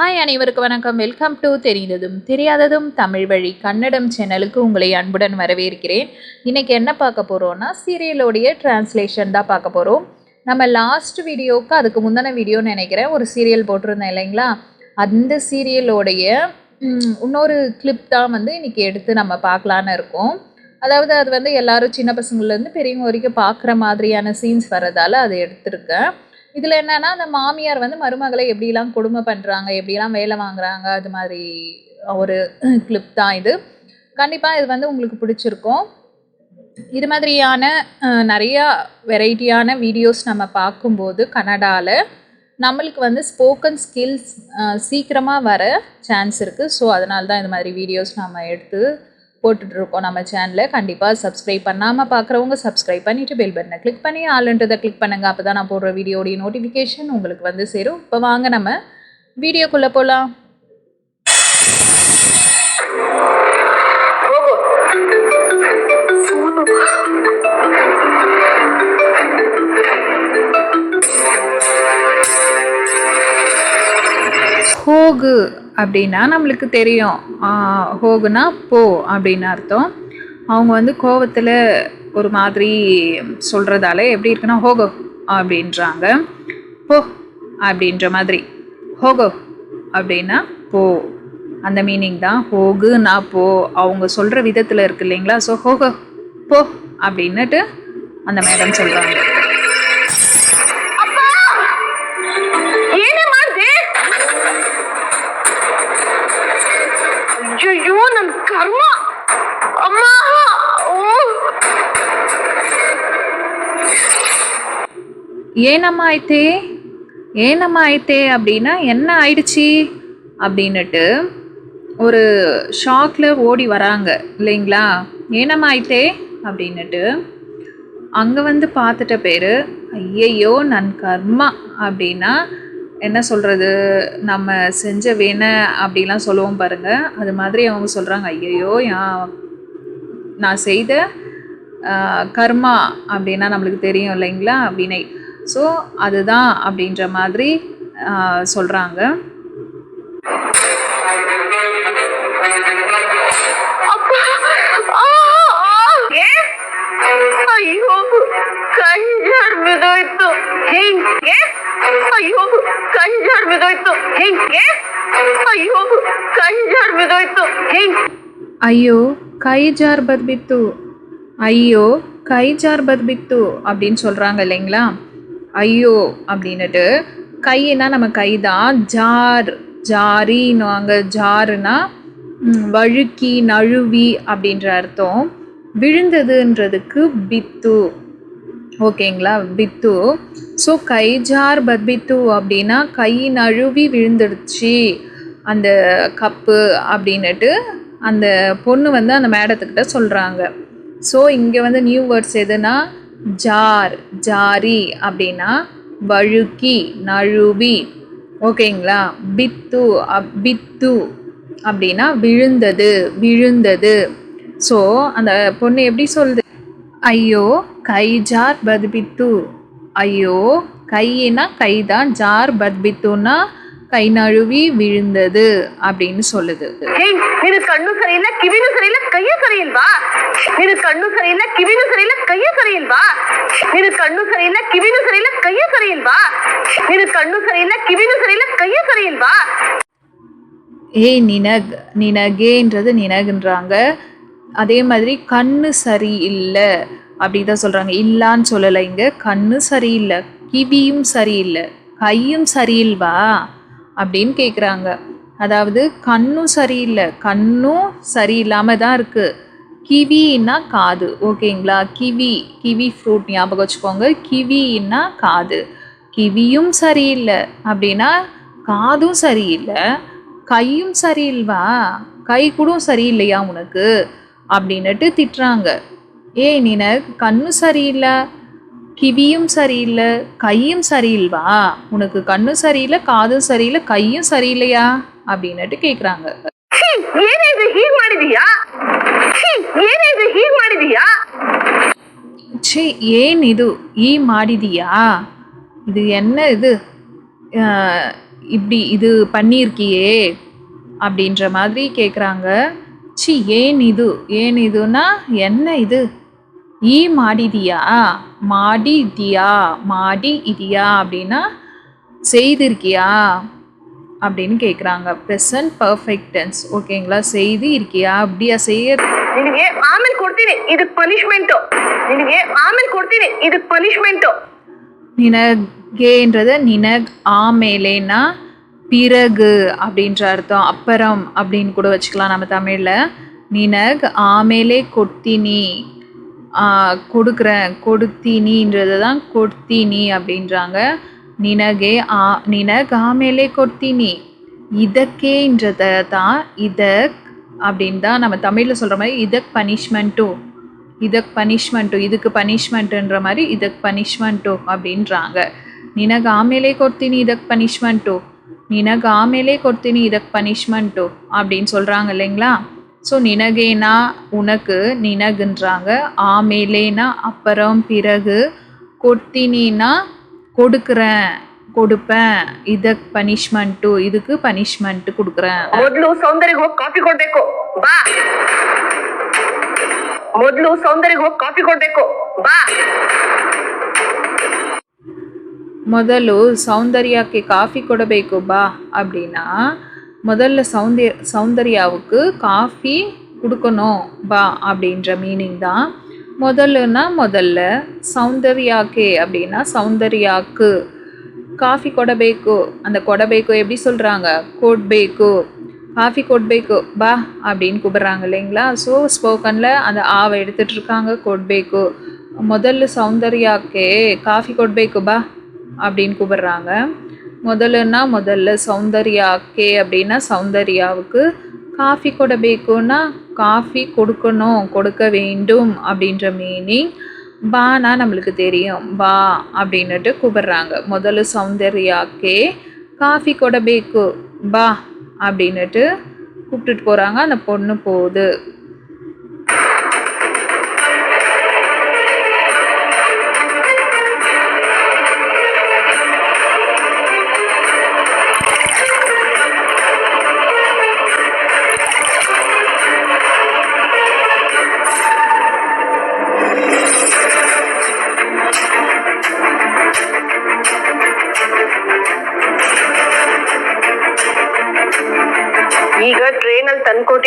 Hi அனைவருக்கும் வணக்கம். Welcome to தெரிந்ததும் தெரியாததும் தமிழ் வழி கன்னடம் சேனலுக்கு உங்களை அன்புடன் வரவேற்கிறேன். இன்றைக்கி என்ன பார்க்க போகிறோன்னா சீரியலோடைய டிரான்ஸ்லேஷன் தான் பார்க்க போகிறோம் நம்ம லாஸ்ட் வீடியோவுக்கு அதுக்கு முந்தின வீடியோன்னு நினைக்கிறேன். ஒரு சீரியல் போட்டிருந்தேன் இல்லைங்களா? அந்த சீரியலோடைய இன்னொரு கிளிப் தான் வந்து இன்றைக்கி எடுத்து நம்ம பார்க்கலான்னு இருக்கோம். அதாவது அது வந்து எல்லாரும் சின்ன பசங்கள்லேருந்து பெரியவங்க வரைக்கும் பார்க்குற மாதிரியான சீன்ஸ் வர்றதால அதை எடுத்திருக்கேன். இதில் என்னன்னா அந்த மாமியார் வந்து மருமகளை எப்படிலாம் கொடுமை பண்ணுறாங்க எப்படிலாம் வேலை வாங்குறாங்க அது மாதிரி ஒரு கிளிப் தான் இது. கண்டிப்பாக இது வந்து உங்களுக்கு பிடிச்சிருக்கும். இது மாதிரியான நிறையா வெரைட்டியான வீடியோஸ் நம்ம பார்க்கும்போது கனடாவில் நம்மளுக்கு வந்து ஸ்போக்கன் ஸ்கில்ஸ் சீக்கிரமாக வர சான்ஸ் இருக்குது ஸோ அதனால தான் இது மாதிரி வீடியோஸ் நம்ம எடுத்து போட்டுட்ருக்கோம் நம்ம சேனலில் கண்டிப்பாக சப்ஸ்கிரைப் பண்ணாமல் பார்க்குறவங்க சப்ஸ்கிரைப் பண்ணிவிட்டு பெல் பட்டனை கிளிக் பண்ணி ஆளுன்றதை கிளிக் பண்ணுங்கள் அப்போ தான் நான் போடுற வீடியோடைய நோட்டிஃபிகேஷன் உங்களுக்கு வந்து சேரும். இப்போ வாங்க நம்ம வீடியோக்குள்ளே போகலாம் ಹೋಗು அப்படின்னா நம்மளுக்கு தெரியும். ஹோகுனா போ அப்படின்னு அர்த்தம். அவங்க வந்து கோவத்தில் ஒரு மாதிரி சொல்கிறதால எப்படி இருக்குன்னா ஹோகோ அப்படின்றாங்க. போ அப்படின்ற மாதிரி. ஹோகோ அப்படின்னா போ. அந்த மீனிங் தான். ஹோகு நான் போ. அவங்க சொல்கிற விதத்தில் இருக்கு இல்லைங்களா? ஸோ ஹோகோ போ அப்படின்னுட்டு அந்த மேடம் சொல்கிறாங்க ஏனம்மா ஆயித்தே ஏனம்மா ஆயித்தே அப்படின்னா என்ன ஆயிடுச்சு? அப்படின்னுட்டு ஒரு ஷாக்கில் ஓடி வராங்க இல்லைங்களா? ஏனம்மா ஆயித்தே அப்படின்னுட்டு அங்கே வந்து பார்த்துட்ட பேர் ஐயையோ நன் கர்மா அப்படின்னா என்ன சொல்கிறது நம்ம செஞ்ச வேணை அப்படிலாம் சொல்லுவோம் பாருங்கள் அது மாதிரி அவங்க சொல்கிறாங்க ஐயையோ நான் செய்த கர்மா அப்படின்னா நம்மளுக்கு தெரியும் இல்லைங்களா? வினை. ஸோ அதுதான் அப்படின்ற மாதிரி சொல்கிறாங்க ಅಪ್ಪ ಆ, ಆ. ಏ? ಅಯ್ಯೋ ಕೈ ಜಾರ್ ಬಿದ್ದೋಯ್ತು ಹಿಂಗೆ ಅಯ್ಯೋ ಕೈ ಜಾರ್ ಬಿದ್ದೋಯ್ತು ಹಿಂಗೆ ಅಯ್ಯೋ ಕೈ ಜಾರ್ ಬಿದ್ದೋಯ್ತು ಹಿಂಗೆ ஐயோ கை ஜார் பத்பித்து ஐயோ கை ஜார் பத்பித்து அப்படின்னு சொல்கிறாங்க இல்லைங்களா ஐயோ அப்படின்னுட்டு கையினா நம்ம கை தான் ஜார் ஜாரின்னுவாங்க. ஜாருனா வழுக்கி நழுவி அப்படின்ற அர்த்தம். விழுந்ததுன்றதுக்கு பித்து. ஓகேங்களா? பித்து. ஸோ கை ஜார் பத்பித்து அப்படின்னா கை நழுவி விழுந்துடுச்சு. அந்த கப்பு அப்படின்னுட்டு அந்த பொண்ணு வந்து அந்த மேடத்துக்கிட்ட சொல்கிறாங்க ஸோ இங்கே வந்து நியூ வேர்ட்ஸ் எதுனா ஜார் ஜாரி அப்படின்னா வழுக்கி நழுவி. ஓகேங்களா? பித்து அப் பித்து அப்படின்னா விழுந்தது விழுந்தது. ஸோ அந்த பொண்ணு எப்படி சொல்லுது? ஐயோ கை ஜார் பத்பித்து. ஐயோ கையினா கை தான் ஜார் பத்பித்துன்னா கை நழுவி விழுந்தது அப்படின்னு சொல்லுது. இது கண்ணு சரியில்ல கிவினு சரியில்ல கைய சரியில் வா. இது கண்ணு சரியில்ல கிவினு சரியில்ல கைய சரியில் வா. இது கண்ணு சரியில்ல கிவினு சரியில்ல கைய சரியில் வா. இது கண்ணு சரியில்ல கிவினு சரியில்ல கைய சரியில் வா. ஏய் நினக் நினகேன்றது நினகுன்றாங்க. அதே மாதிரி கண்ணு சரி இல்லை அப்படி தான் சொல்கிறாங்க இல்லான்னு சொல்லலை இங்கே. கண்ணு சரியில்லை கிவியும் சரியில்லை கையும் சரியில்வா அப்படின்னு கேட்குறாங்க அதாவது கண்ணும் சரியில்லை. கண்ணும் சரியில்லாமல் தான் இருக்குது கிவின்னா காது. ஓகேங்களா? கிவி கிவி ஃப்ரூட் ஞாபகம் வச்சுக்கோங்க. கிவின்னா காது. கிவியும் சரியில்லை. அப்படின்னா காதும் சரியில்லை. கையும் சரியில்வா? கை கூட சரியில்லையா உனக்கு? அப்படின்னுட்டு திட்டுறாங்க. ஏய் நீன கண்ணு சரியில்லை. கிவியும் சரியில்லை கையும் சரியில்வா உனக்கு கண்ணு சரியில்லை காதும் சரியில்லை கையும் சரியில்லையா அப்படின்னுட்டு கேட்குறாங்க ಹೀಗ್ ಏನೇ ಇದು ಹೀಗ್ ಮಾಡಿದೀಯಾ ಹೀಗ್ ಏನೇ ಇದು ಹೀಗ್ ಮಾಡಿದೀಯಾ ಛೇ ಏನ್ ಇದು ಈ ಮಾಡಿದೀಯಾ இது என்ன இது அஹ், இப்படி இது பண்ணியிருக்கியே அப்படின்ற மாதிரி கேட்குறாங்க சி ஏன் இது ஏன் இதுனா என்ன இது ஈ மாடிதியா மாடி இதியா மாடி இதியா அப்படின்னா செய்திருக்கியா அப்படின்னு கேட்குறாங்க ப்ரெசன்ட் பர்ஃபெக்ட் டென்ஸ் ஓகேங்களா செய்து இருக்கியா அப்படியா செய்ய ನಿನಗೆ ಆಮೇಲೆ ಕೊಡ್ತೀನಿ ಇದು ಪನಿಷ್ಮೆಂಟ್ ನಿನಗೆ ಆಮೇಲೆ ಕೊಡ್ತೀನಿ ಇದು ಪನಿಷ್ಮೆಂಟ್ நினகேன்றத நினக் ஆமேலேனா பிறகு அப்படின்ற அர்த்தம் அப்புறம் அப்படின்னு கூட வச்சுக்கலாம் நம்ம தமிழில் நினக் ஆமேலே கொத்தினி ஆ, கொடுக்குறேன். கொடுத்தினின்றது தான் கொட்தினி அப்படின்றாங்க. நினகே ஆ நினகாமேலே கொட்தினி இதக்கேன்றதை தான் இதக் அப்படின் தான் நம்ம தமிழில் சொல்கிற மாதிரி இதக் பனிஷ்மெண்ட்டும் இதக் பனிஷ்மெண்ட்டோ இதுக்கு பனிஷ்மெண்ட்டுன்ற மாதிரி இதக் பனிஷ்மெண்ட்டும் அப்படின்றாங்க. நினகாமேலே கொட்தினி இதக் பனிஷ்மெண்ட்டும் பனிஷ்மெண்ட்டோ நினகாமேலே கொட்தினி இதக் பனிஷ்மெண்ட்டும் அப்படின்னு சொல்கிறாங்க இல்லைங்களா? ஸோ நினகேனா உனக்கு நினகுன்றாங்க ஆமேலேனா அப்புறம் பிறகு கொட்டினா கொடுக்குறேன் கொடுப்பேன் ಇದಕ್ಕೆ பனிஷ்மெண்ட்டு இதுக்கு பனிஷ்மெண்ட்டு கொடுக்குறேன் ಮೊದ್ಲು ಸೌಂದರ್ಯಗೆ ಹೋಗಿ ಕಾಫಿ ಕೊಡ್ಬೇಕು ಬಾ ಮೊದ್ಲು ಸೌಂದರ್ಯಗೆ ಹೋಗಿ ಕಾಫಿ ಕೊಡ್ಬೇಕು ಬಾ ಮೊದಲು ಸೌಂದರ್ಯಕ್ಕೆ ಕಾಫಿ ಕೊಡಬೇಕು ಬಾ அப்படின்னா முதல்ல சௌந்தர் சௌந்தர்யாவுக்கு காஃபி கொடுக்கணும் பா அப்படின்ற மீனிங் தான். முதல்லன்னா முதல்ல ಸೌಂದರ್ಯಕ್ಕೆ அப்படின்னா சௌந்தர்யாக்கு. காஃபி ಕೊಡಬೇಕು அந்த ಕೊಡಬೇಕು எப்படி சொல்கிறாங்க கோட்பேக்கு. காஃபி ಕೊಡಬೇಕು பா அப்படின்னு கூப்பிட்றாங்க இல்லைங்களா? ஸோ ஸ்போக்கனில் அந்த ஆவை எடுத்துகிட்டு இருக்காங்க ಕೊಡಬೇಕು முதல்ல ಸೌಂದರ್ಯಕ್ಕೆ காஃபி கொட்பேக்கு பா அப்படின்னு கூப்பிட்றாங்க. முதல்லன்னா முதல்ல சௌந்தர்யா ಸೌಂದರ್ಯಕ್ಕೆ அப்படின்னா சௌந்தர்யாவுக்கு காஃபி கொடபேக்குன்னா காஃபி கொடுக்கணும் கொடுக்க வேண்டும் அப்படின்ற மீனிங் பானா நம்மளுக்கு தெரியும். பா அப்படின்னுட்டு கூப்பிட்றாங்க. முதல்ல சௌந்தர்யாக்கே காஃபி கொடபேக்கு பா அப்படின்னுட்டு கூப்பிட்டுட்டு போகிறாங்க அந்த பொண்ணு போகுது.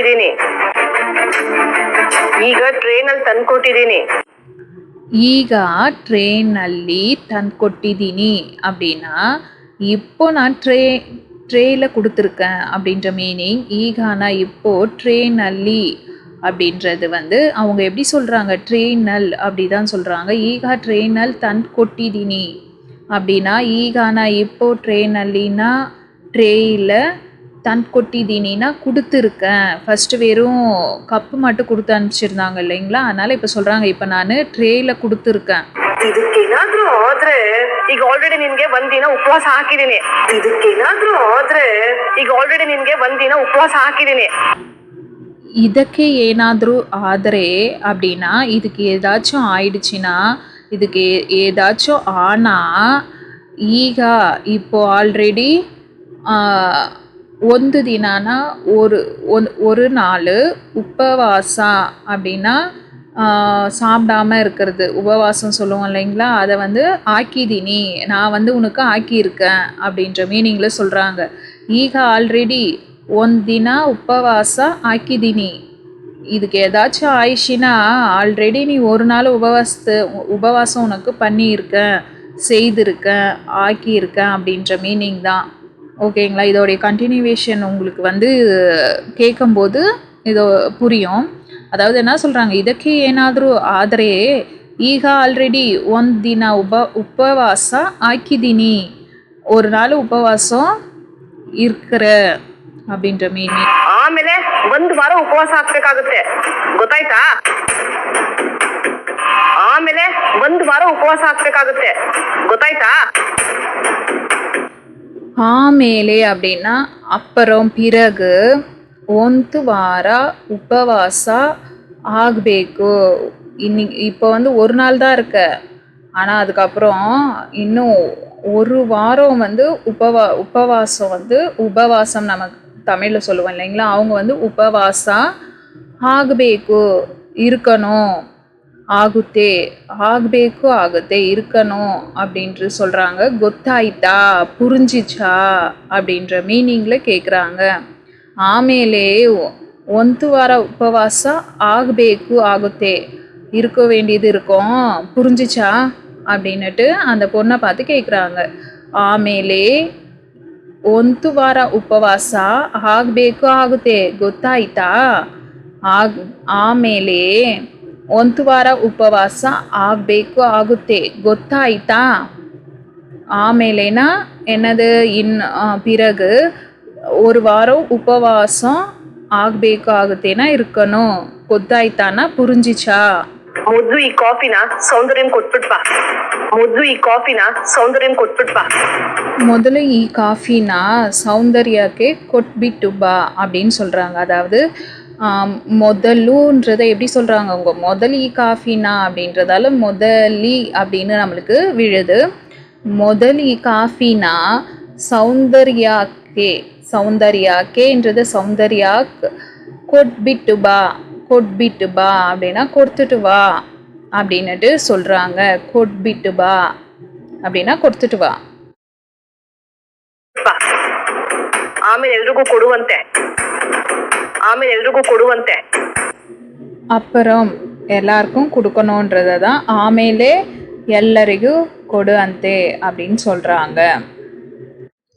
ತಂದ್ಕೊಟ್ಟಿದ್ದೀನಿ ಈಗ ಟ್ರೈನಲ್ಲಿ ತಂದ್ಕೊಟ್ಟಿದ್ದೀನಿ ಈಗ ಟ್ರೈನಲ್ಲಿ ತಂದ್ಕೊಟ್ಟಿದ್ದೀನಿ அப்படின்னா இப்போ நான் ட்ரே ட்ரேயில் கொடுத்துருக்கேன் அப்படின்ற மீனிங் ஈகானா இப்போது ட்ரெயின் ட்ரேನಲ್ಲಿ அப்படின்றது வந்து அவங்க எப்படி சொல்கிறாங்க ட்ரெயினல் அப்படி தான் சொல்கிறாங்க ஈகா ட்ரெயினல் தன் கொட்டிதினி அப்படின்னா ஈகானா இப்போது ட்ரெயின் ட்ரெயினல்லினா ட்ரேயில் தன் கொட்டிதினினா கொடுத்துருக்கேன் ஃபஸ்ட்டு வெறும் கப்பு மட்டும் கொடுத்து அனுப்பிச்சிருந்தாங்க இல்லைங்களா அதனால் இப்போ சொல்கிறாங்க இப்போ நான் ட்ரேயில் கொடுத்துருக்கேன் ಇದಕ್ಕೇನಾದ್ರೂ ಆದ್ರೆ ಈಗ ಆಲ್ರೆಡಿ ನಿನ್ಗೆ ಒಂದಿನ ಉಪವಾಸ ಹಾಕಿದೀನಿ ಇದಕ್ಕೇನಾದ್ರೂ ಆದ್ರೆ ಈಗ ಆಲ್ರೆಡಿ ನಿನ್ಗೆ ಒಂದಿನ ಉಪವಾಸ ಹಾಕಿದೀನಿ ಇದಕ್ಕೆ ಏನಾದರೂ ಆದರೆ அப்படின்னா இதுக்கு ஏதாச்சும் ஆயிடுச்சுன்னா இதுக்கு ஏ- ஏதாச்சும் ஆனால் ಈಗ இப்போ ஆல்ரெடி ಒಂದು ದಿನಾನ ஒரு ஒன்- ஒரு நாள் உபவாச அப்படின்னா ஆ, சாப்பிடாம இருக்கிறது உபவாசம் சொல்லுவோம் இல்லைங்களா அதை வந்து ஆக்கிதினி நான் வந்து உனக்கு ஆக்கியிருக்கேன் அப்படின்ற மீனிங்கில் சொல்கிறாங்க ಈಗ ஆல்ரெடி ಒಂದಿನ ಉಪವಾಸ ಹಾಕಿದ್ದೀನಿ இதுக்கு ஏதாச்சும் ஆயிடுச்சுன்னா ஆல்ரெடி நீ ஒரு நாள் உபவாசத்து உபவாசம் உனக்கு பண்ணியிருக்கேன் செய்திருக்கேன் ஆக்கியிருக்கேன் அப்படின்ற மீனிங் தான் ஓகேங்களா இதோடைய கண்டினியூவேஷன் உங்களுக்கு வந்து கேட்கும்போது இது புரியும் அதாவது என்ன சொல்கிறாங்க ಇದಕ್ಕೆ ಏನಾದರೂ ಆದರೆ ಈಗ ಆಲ್ರೆಡಿ ಒಂದು ದಿನ ಉಪ ಉಪವಾಸ ಹಾಕಿದ್ದೀನಿ ஒரு நாள் உபவாசம் இருக்கிற அப்படின்ற மீனிங் ಆಮೇಲೆ ಒಂದ್ ವಾರ ಉಪವಾಸ ಹಾಕ್ಬೇಕಾಗುತ್ತೆ ಗೊತ್ತಾಯ್ತಾ ಆಮೇಲೆ ಒಂದ್ ವಾರ ಉಪವಾಸ ಹಾಕ್ಬೇಕಾಗುತ್ತೆ ಗೊತ್ತಾಯ್ತಾ ಆ அப்படின்னா அப்புறம் பிறகு ಒಂದು ವಾರ ಉಪವಾಸ ಆಗಬೇಕು இன்னைக்கு இப்போ வந்து ஒரு நாள் தான் இருக்க. ஆனால் அதுக்கப்புறம் இன்னும் ஒரு வாரம் வந்து உபவா உபவாசம் வந்து உபவாசம் நம்ம தமிழில் சொல்லுவோம் இல்லைங்களா? அவங்க வந்து உபவாசம் ಆಗಬೇಕು இருக்கணும். ಆಗುತ್ತೆ ಆಗಬೇಕು ಆಗುತ್ತೆ இருக்கணும் அப்படின்ட்டு சொல்கிறாங்க ಗೊತ್ತಾಯ್ತಾ புரிஞ்சிச்சா அப்படின்ற மீனிங்கில் கேட்குறாங்க ಆಮೇಲೆ ಒಂದು ವಾರ ಉಪವಾಸ ಆಗಬೇಕು ಆಗುತ್ತೆ இருக்க வேண்டியது இருக்கும் புரிஞ்சிச்சா அப்படின்னுட்டு அந்த பொண்ணை பார்த்து கேட்குறாங்க ಆಮೇಲೆ ಒಂದು ವಾರ ಉಪವಾಸ ಆಗಬೇಕು ಆಗುತ್ತೆ ಗೊತ್ತಾಯ್ತಾ ಆಗ್ ಆಮೇಲೆ ಒಂದು ವಾರ ಉಪವಾಸ ಆಗಬೇಕು ಆಗುತ್ತೆ ಗೊತ್ತಾಯ್ತಾ ஆமேலேனா என்னது இன் ஆ, பிறகு ஒரு வாரம் உபவாசம் ಆಗಬೇಕು ಆಗುತ್ತೇನಾ இருக்கணும் ಗೊತ್ತಾಯ್ತಾನ புரிஞ்சிச்சா ಮೊದ್ಲು ಈ ಕಾಫಿನ ಸೌಂದರ್ಯಂ ಕೊಟ್ಬಿಟ್ಬಾ ಮೊದ್ಲು ಈ ಕಾಫಿನ ಸೌಂದರ್ಯಂ ಕೊಟ್ಬಿಟ್ಬಾ முதல்ல ஈ காஃபினா சௌந்தர்யாக்கே கொட்பிட்டு பா அப்படின்னு சொல்கிறாங்க அதாவது ஆம், முதலுன்றதை எப்படி சொல்கிறாங்க அவங்க முதல் ஈ காஃபினா அப்படின்றதால முதலி அப்படின்னு நம்மளுக்கு விழுது முதல் ஈ காஃபினா சௌந்தர்யாக்கே சௌந்தர்யாக்கேன்றது சௌந்தர்யா கொட்பிட்டு பா கொட்பிட்டு பா அப்படின்னா கொடுத்துட்டு வா அப்படின்னுட்டு சொல்கிறாங்க கொட்பிட்டு பா அப்படின்னா கொடுத்துட்டு வா ಬಾ. ಆಮೇಲೆ ಎಲ್ರಿಗೂ ಕೊಡುವಂತೆ ಆಮೇಲೆ ಎಲ್ರಿಗೂ ಕೊಡುವಂತೆ அப்புறம் எல்லாருக்கும் கொடுக்கணுன்றதை தான் ஆமேலே எல்லரிகும் கொடு அந்தே அப்படின்னு சொல்கிறாங்க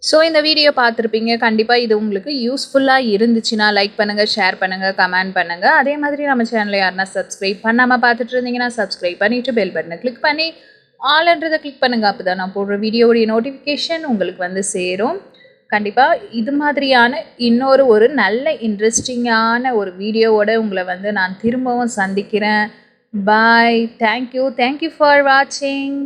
ஸோ இந்த வீடியோ பார்த்துருப்பீங்க. கண்டிப்பாக இது உங்களுக்கு யூஸ்ஃபுல்லாக இருந்துச்சுன்னா லைக் பண்ணுங்கள் ஷேர் பண்ணுங்கள் கமெண்ட் பண்ணுங்கள் அதே மாதிரி நம்ம சேனலை யாருன்னா சப்ஸ்கிரைப் பண்ணாமல் பார்த்துட்டு இருந்தீங்கன்னா சப்ஸ்கிரைப் பண்ணிவிட்டு பெல் பட்டனை கிளிக் பண்ணி ஆல்ன்றதை கிளிக் பண்ணுங்கள் அப்போ தான் நான் போடுற வீடியோவுடைய நோட்டிஃபிகேஷன் உங்களுக்கு வந்து சேரும். கண்டிப்பாக இது மாதிரியான இன்னொரு ஒரு நல்ல இன்ட்ரெஸ்டிங்கான ஒரு வீடியோவோட உங்களை வந்து நான் திரும்பவும் சந்திக்கிறேன். பாய் தேங்க்யூ தேங்க்யூ ஃபார் வாட்சிங்